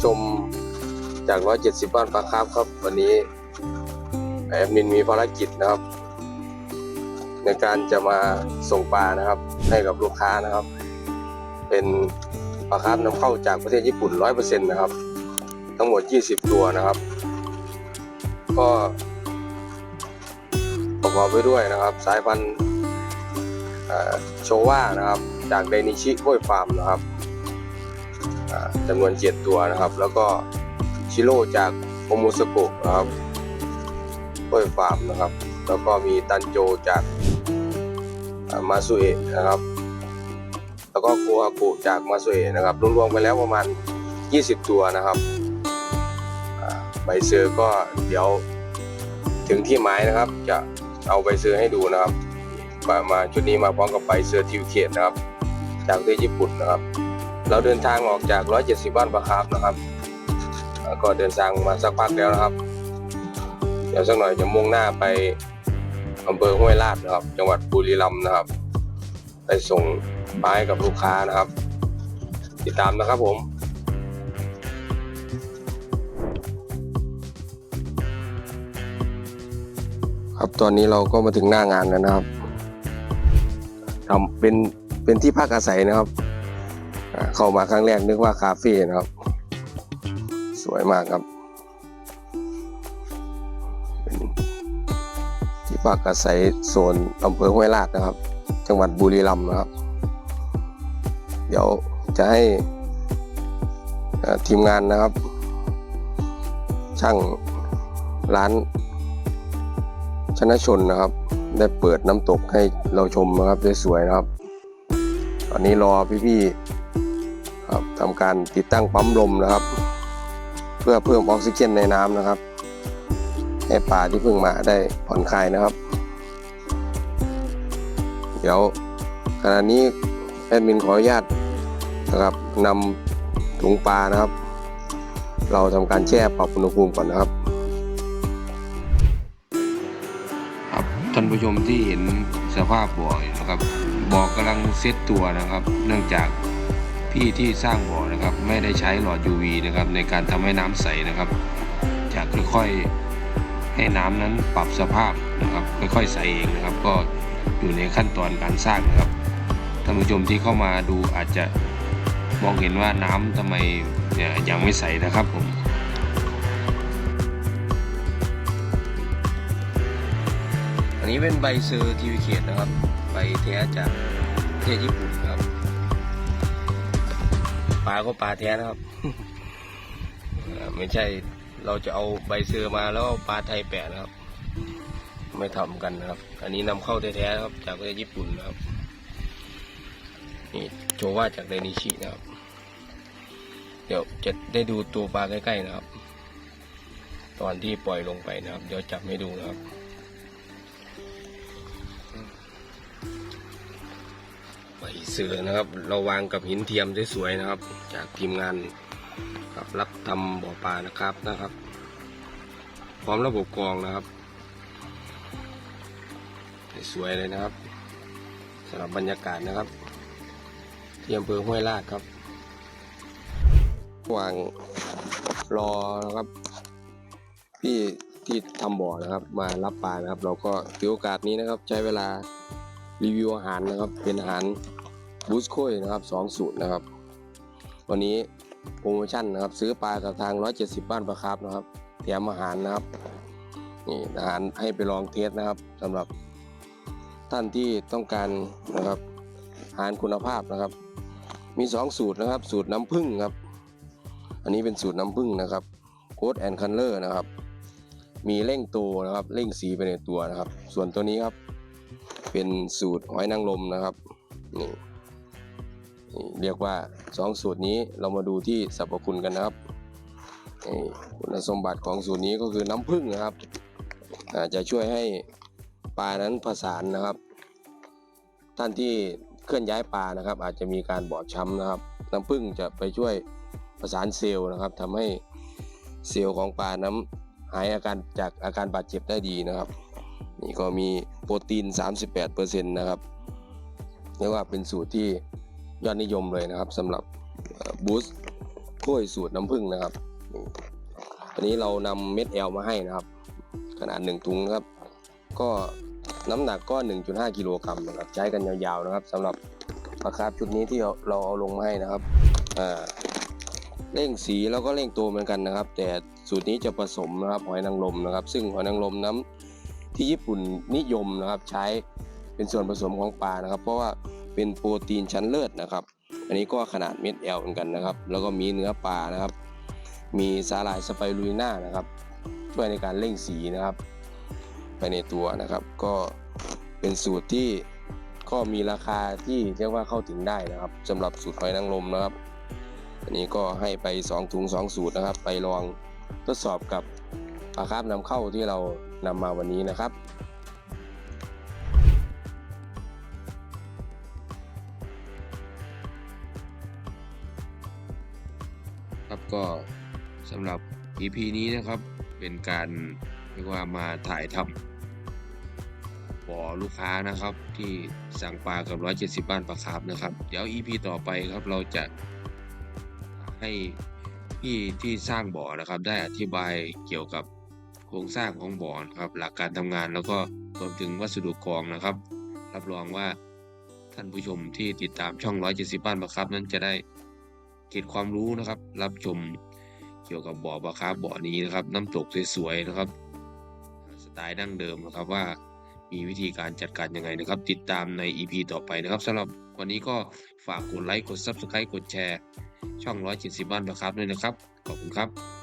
ผู้ชมจาก 170 บ้านปลาคาร์ฟครับ วันนี้แอดมินมีภารกิจนะครับ ในการจะมาส่งปลานะครับ ให้กับลูกค้านะครับ เป็นปลาคาร์ฟนำเข้าจากประเทศญี่ปุ่น 100%นะครับ ทั้งหมด 20 ตัวนะครับ ก็ประกอบไปด้วยนะครับ สายพันธุ์โชว่านะครับ จากไดนิชิโค้ยฟาร์มนะครับ จำนวน 7 ตัวนะครับ แล้วก็ชิโร่จากโอมูสกะนะครับโค้ยฟาร์มนะครับ แล้วก็มีตันโจจากมาซุเอะนะครับ แล้วก็โคอากุจากมาซุเอะนะครับรวมๆไปแล้วประมาณ 20 ตัวนะครับใบเซอร์ก็เดี๋ยวถึงที่หมายนะครับ จะเอาใบเซอร์ให้ดูนะครับ มามาชุดนี้มาพร้อมกับใบเซอร์ทิวเคตนะครับ จากประเทศญี่ปุ่นนะครับ เราเดินทางออกจาก 170 บ้านปะครับนะครับแล้วก็เดินทางมาสักพักแล้วนะครับ เดี๋ยวสักหน่อยจะมุ่งหน้าไปอำเภอห้วยลาดนะครับ จังหวัดบุรีรัมย์นะครับ ไปส่งปลาให้กับลูกค้านะครับ ติดตามนะครับผมครับตอนนี้เราก็มาถึงหน้างานแล้วนะครับทำเป็นเป็นที่พักอาศัยนะครับ เข้ามาครั้งแรกนึกว่าคาเฟ่นะครับ สวยมากครับ ที่พักอาศัยโซนอำเภอห้วยลาดนะครับ จังหวัดบุรีรัมย์นะครับ เดี๋ยวจะให้ทีมงานนะครับ ช่างร้านชนะชนนะครับ ได้เปิดน้ำตกให้เราชมนะครับสวยๆนะครับ ตอนนี้รอพี่ๆ ครับทำการติดตั้งปั๊มลมนะครับ เพื่อเพิ่มออกซิเจนในน้ำนะครับให้ปลาที่เพิ่งมาได้ผ่อนคลายนะครับ เดี๋ยวขณะนี้แอดมินขออนุญาตนะครับนำถุงปลานะครับ เราทำการแช่ปรับอุณหภูมิก่อนนะครับครับท่านผู้ชมที่เห็นสภาพบ่อยนะครับบ่อกำลังเซตตัวนะครับ เนื่องจาก พี่ที่สร้างบ่อนะครับไม่ได้ใช้หลอด UV นะครับในการทำให้น้ำใสนะครับ จะค่อยๆให้น้ำนั้นปรับสภาพนะครับค่อยๆใสเองนะครับ ก็อยู่ในขั้นตอนการสร้างนะครับท่านผู้ชมที่เข้ามาดูอาจจะมองเห็นว่าน้ำทำไมเนี่ยยังไม่ใสนะครับผมอันนี้เป็นใบเซอร์ทีวีเคทนะครับใบแท้จากประเทศญี่ปุ่นครับ ปลาก็ปลาแท้นะครับ ไม่ใช่เราจะเอาใบเซอมาแล้วเอาปลาไทยแปะนะครับ ไม่ทำกันนะครับ อันนี้นำเข้าแท้ๆครับ จากประเทศญี่ปุ่นนะครับ นี่โจว่าจากไดนิชินะครับ เดี๋ยวจะได้ดูตัวปลาใกล้ๆนะครับ ตอนที่ปล่อยลงไปนะครับ เดี๋ยวจับให้ดูนะครับ สือนะครับ เราวางกับหินเทียมสวยๆนะครับ จากทีมงานครับรับทำบ่อปลานะครับนะครับ พร้อมระบบกรองนะครับ สวยเลยนะครับสำหรับบรรยากาศนะครับที่อำเภอห้วยลาดครับวางรอนะครับ พี่ที่ทำบ่อนะครับ มารับปลานะครับ เราก็ถือโอกาสนี้นะครับ ใช้เวลารีวิวอาหารนะครับ เป็นอาหาร บูสโคยนะครับสองสูตรนะครับ วันนี้โปรโมชั่นนะครับ ซื้อปลากับทาง 170 บ้านประครับนะครับแถมอาหารนะครับนี่อาหารให้ไปลองเทสนะครับสำหรับท่านที่ต้องการนะครับอาหารคุณภาพนะครับ มี 2 สูตรนะครับ สูตรน้ำผึ้งครับ อันนี้เป็นสูตรน้ำผึ้งนะครับโค้ดแอนคันเลอร์นะครับ มีเร่งตัวนะครับเร่งสีไปในตัวนะครับ ส่วนตัวนี้ครับ เป็นสูตรหอยนางรมนะครับนี่ เรียกว่าสองสูตรนี้เรามาดูที่สรรพคุณกันนะครับคุณสมบัติของสูตรนี้ก็คือน้ำผึ้งนะครับอาจจะช่วยให้ปลานั้นผสานนะครับ ท่านที่เคลื่อนย้ายปลานะครับ อาจจะมีการบอบช้ำนะครับ น้ำผึ้งจะไปช่วยประสานเซลล์นะครับทำให้เซลล์ของปลานั้นหายอาการจากอาการบาดเจ็บได้ดีนะครับ นี่ก็มีโปรตีน 38%นะครับเรียกว่าเป็นสูตรที่ ยอดนิยมเลยนะครับสำหรับบูสต์กล้วยสูตรน้ำผึ้งนะครับนี่อันนี้เรานำเม็ดแอลมาให้นะครับ ขนาดหนึ่งถุงนะครับ ก็น้ำหนักก็ 1.5 กิโลกรัมนะครับใช้กันยาวๆนะครับสำหรับปลาคาร์ฟชุดนี้ที่เราเอาลงมาให้นะครับเร่งสีแล้วก็เร่งตัวเหมือนกันนะครับ แต่สูตรนี้จะผสมนะครับหอยนางรมนะครับ ซึ่งหอยนางรมน้ำที่ญี่ปุ่นนิยมนะครับ ใช้เป็นส่วนผสมของปลานะครับ เพราะว่า เป็นโปรตีนชั้นเลิศนะครับ อันนี้ก็ขนาดเม็ดแอลเหมือนกันนะครับ แล้วก็มีเนื้อปลานะครับ มีสาหร่ายสไปรูน่านะครับ ช่วยในการเร่งสีนะครับ ไปในตัวนะครับ ก็เป็นสูตรที่ก็มีราคาที่เรียกว่าเข้าถึงได้นะครับสำหรับสูตรหอยนางรมนะครับ อันนี้ก็ให้ไป 2 ถุง 2 สูตรนะครับ ไปลองทดสอบกับปลาคาร์ฟนำเข้าที่เรานำมาวันนี้นะครับ ครับก็สำหรับ EP นี้นะครับเป็นการเรียกว่ามาถ่ายทำบ่อลูกค้านะครับ ที่สั่งปลากับ 170 บ้านปลาคาร์ฟนะครับ เดี๋ยว EP ต่อไปครับเราจะให้พี่ที่สร้างบ่อนะครับ ได้อธิบายเกี่ยวกับโครงสร้างของบ่อนครับหลักการทำงานแล้วก็รวมถึงวัสดุกรองนะครับ รับรองว่าท่านผู้ชมที่ติดตามช่อง 170 บ้านปลาคาร์ฟนั้นจะได้ เกร็ดความรู้นะครับ รับชมเกี่ยวกับบ่อปลาคาร์ฟบ่อนี้นะครับ น้ำตกสวยๆนะครับ สไตล์ดั้งเดิมนะครับว่ามีวิธีการจัดการยังไงนะครับ ติดตามใน EP ต่อไปนะครับสำหรับวันนี้ก็ฝากกดไลค์กด Subscribe กดแชร์ ช่อง 170 บ้านปลาคร์ฟด้วยนะครับ ขอบคุณครับ